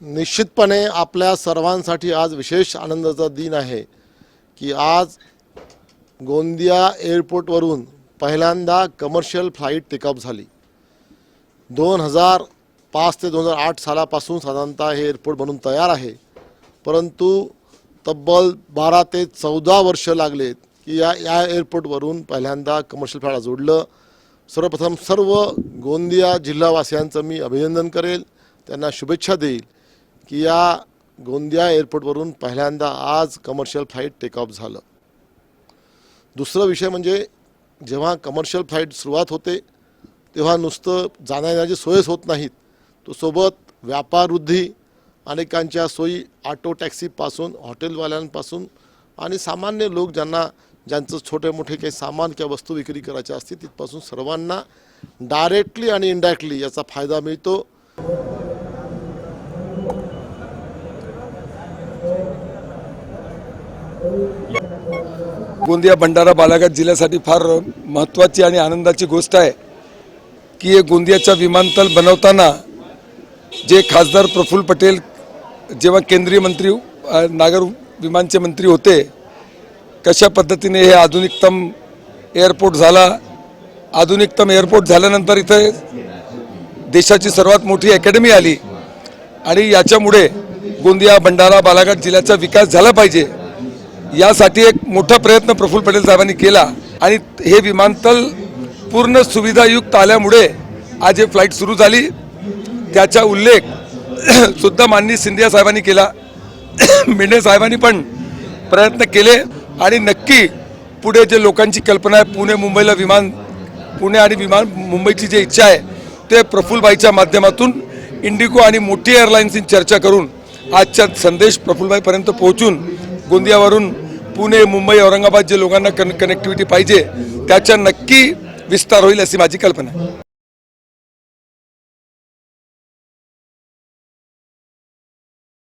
निश्चितपणे आपल्या सर्वांसाठी आज विशेष आनंदाचा दिन आहे की आज गोंदिया एअरपोर्टवरून पहिल्यांदा कमर्शियल फ्लाईट टेकअप झाली. दोन हजार पाच ते दोन हजार आठ सालापासून साधारणतः हे एअरपोर्ट बनून तयार आहे. परंतु तब्बल बारा ते चौदा वर्ष लागलेत की या या एअरपोर्टवरून पहिल्यांदा कमर्शियल फ्लाईटला जोडलं. सर्वप्रथम सर्व गोंदिया जिल्हावासियांचं मी अभिनंदन करेल. त्यांना शुभेच्छा देईल की या गोंदिया एअरपोर्टवरून पहिल्यांदा आज कमर्शियल फ्लाईट टेक ऑफ झालं. दुसरा विषय म्हणजे जेव्हा कमर्शियल फ्लाईट सुरुवात होते तेव्हा नुसतं जाण्या येण्याची सोयच होत नाहीत. तो सोबत व्यापार वृद्धी अनेकांच्या सोयी ऑटो टॅक्सीपासून हॉटेलवाल्यांपासून आणि सामान्य लोक ज्यांना ज्यांचं छोटे मोठे काही सामान किंवा वस्तू विक्री करायचे असते तिथपासून सर्वांना डायरेक्टली आणि इनडायरेक्टली याचा फायदा मिळतो. गोंदिया भंडारा बालाघाट जिल्ह्यासाठी फार महत्त्वाची आणि आनंदाची गोष्ट आहे की हे गोंदियाचा विमानतळ बनवताना जे खासदार प्रफुल्ल पटेल जेव्हा केंद्रीय मंत्री नागर विमानचे मंत्री होते कशा पद्धतीने हे आधुनिकतम एअरपोर्ट झाला? आधुनिकतम एअरपोर्ट झाल्यानंतर इथे देशाची सर्वात मोठी अकॅडमी आली. आणि याच्यामुळे गोंदिया भंडारा बालाघाट जिल्ह्याचा विकास झाला पाहिजे. यासाठी एक मोठा प्रयत्न प्रफुल्ल पटेल साहेबांनी केला. आणि हे विमानतळ पूर्ण सुविधायुक्त आल्यामुळे आज हे फ्लाईट सुरू झाली. त्याचा उल्लेख सुद्धा माननीय सिंधिया साहेबांनी केला. मेंढे साहेबांनी पण प्रयत्न केले. आणि नक्की पुढे जे लोकांची कल्पना आहे पुणे मुंबईला विमान पुणे आणि विमान मुंबईची जी इच्छा आहे ते प्रफुल्लबाईच्या माध्यमातून इंडिगो आणि मोठी एअरलाईन्सची चर्चा करून आजचा संदेश प्रफुल्लबाईपर्यंत पोहोचून गोंदियावरून पुणे मुंबई औरंगाबाद जे लोकांना कन कनेक्टिव्हिटी पाहिजे त्याच्या नक्की विस्तार होईल अशी माझी कल्पना आहे.